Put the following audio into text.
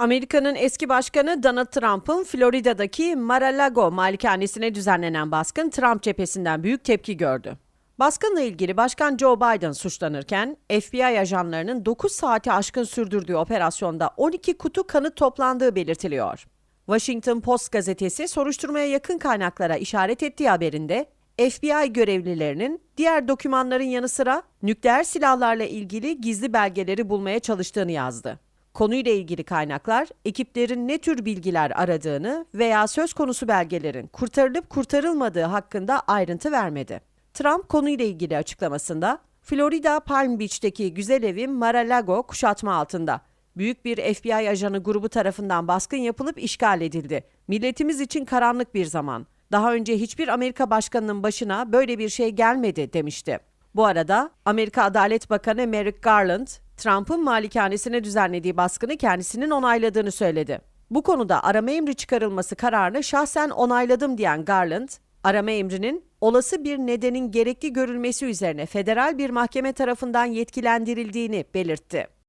Amerika'nın eski başkanı Donald Trump'ın Florida'daki Mar-a-Lago malikanesine düzenlenen baskın Trump cephesinden büyük tepki gördü. Baskınla ilgili Başkan Joe Biden suçlanırken FBI ajanlarının 9 saati aşkın sürdürdüğü operasyonda 12 kutu kanıt toplandığı belirtiliyor. Washington Post gazetesi soruşturmaya yakın kaynaklara işaret ettiği haberinde FBI görevlilerinin diğer dokümanların yanı sıra nükleer silahlarla ilgili gizli belgeleri bulmaya çalıştığını yazdı. Konuyla ilgili kaynaklar ekiplerin ne tür bilgiler aradığını veya söz konusu belgelerin kurtarılıp kurtarılmadığı hakkında ayrıntı vermedi. Trump konuyla ilgili açıklamasında Florida Palm Beach'teki güzel evim Mar-a-Lago kuşatma altında. Büyük bir FBI ajanı grubu tarafından baskın yapılıp işgal edildi. Milletimiz için karanlık bir zaman. Daha önce hiçbir Amerika başkanının başına böyle bir şey gelmedi demişti. Bu arada Amerika Adalet Bakanı Merrick Garland, Trump'ın malikanesine düzenlediği baskını kendisinin onayladığını söyledi. Bu konuda arama emri çıkarılması kararını şahsen onayladım diyen Garland, arama emrinin olası bir nedenin gerekli görülmesi üzerine federal bir mahkeme tarafından yetkilendirildiğini belirtti.